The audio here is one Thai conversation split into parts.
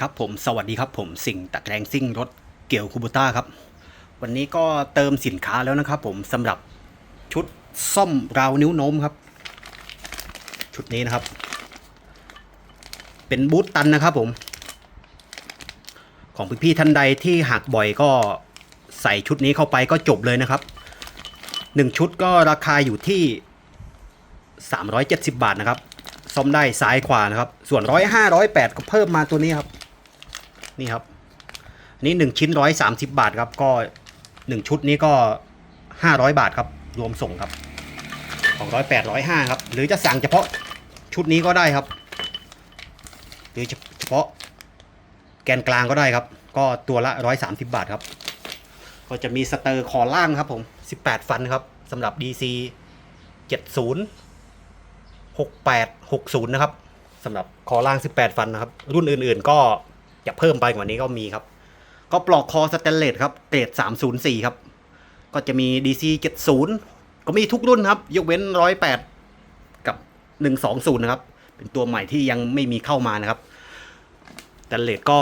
ครับผมสวัสดีครับผมสิ่งตะแกรงซิ่งรถเกี่ยวคูบูต้าครับ วันนี้ก็เติมสินค้าแล้วนะครับผมสำหรับชุดซ่อมราวนิ้วโน้มครับ ชุดนี้นะครับ เป็นบูทตันนะครับผม ของพี่ๆท่านใดที่หักบ่อยก็ใส่ชุดนี้เข้าไปก็จบเลยนะครับหนึ่งชุดก็ราคาอยู่ที่ 370 บาทนะครับซ่อมได้ซ้ายขวานะครับ ส่วนร้อยห้าร้อยแปดก็เพิ่มมาตัวนี้ครับ นี่ครับ อันนี้หนึ่งชิ้นร้อยสามสิบาทครับ ก็หนึ่งชุดนี้ก็ห้าร้อยบาทครับ รวมส่งครับของร้อยแปดร้อยห้าครับ หรือจะสั่งเฉพาะชุดนี้ก็ได้ครับ หรือเฉพาะแกนกลางก็ได้ครับ ก็ตัวละร้อยสามสิบาทครับ ก็จะมีสเตอร์คอล่างครับผมสิบแปดฟันครับสำหรับ DC เจ็ดศูนย์6860 นะครับสำหรับคอล่าง 18 ฟันนะครับ รุ่นอื่นๆก็ จะเพิ่มไปกว่านี้ก็มีครับ ก็ปลอกคอสแตนเลสครับเกรด304 ครับ ก็จะมี DC 70 ก็มีทุกรุ่นครับ ยกเว้น 108 กับ 120 นะครับ เป็นตัวใหม่ที่ยังไม่มีเข้ามานะครับสแตนเลสก็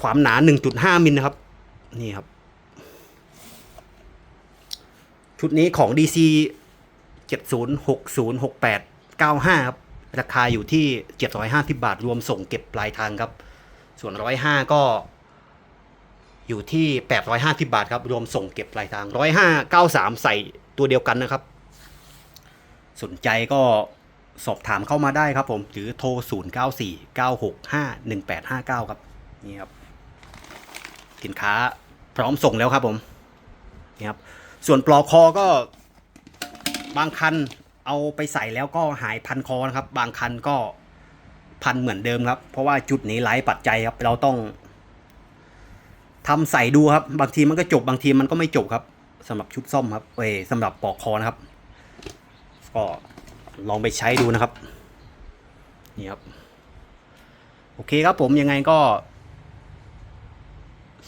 ความหนา 1.5 มิลนะครับ นี่ครับ ชุดนี้ของ DC 70 60 68 95 ครับ ราคาอยู่ที่ 750 บาท รวมส่งเก็บปลายทางครับ ส่วน105ก็อยู่ที่ 850 บาทครับ รวมส่งเก็บปลายทาง 105 93 ใส่ตัวเดียวกันนะครับ สนใจก็สอบถามเข้ามาได้ครับผม หรือโทร 094 965 1859 ครับ นี่ครับ สินค้าพร้อมส่งแล้วครับผม นี่ครับ ส่วนปลอกคอก็บางคันเอาไปใส่แล้วก็หายพันคอนะครับ บางคันก็ พันเหมือนเดิมครับ เพราะว่าจุดนี้ไร้ปัจจัยครับ เราต้องทำใส่ดูครับ บางทีมันก็จบบางทีมันก็ไม่จบครับสำหรับชุดซ่อมครับเอ้สำหรับปลอกคอนะครับ ก็ลองไปใช้ดูนะครับ นี่ครับ โอเคครับผมยังไงก็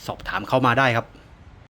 สอบถามเข้ามาได้ครับ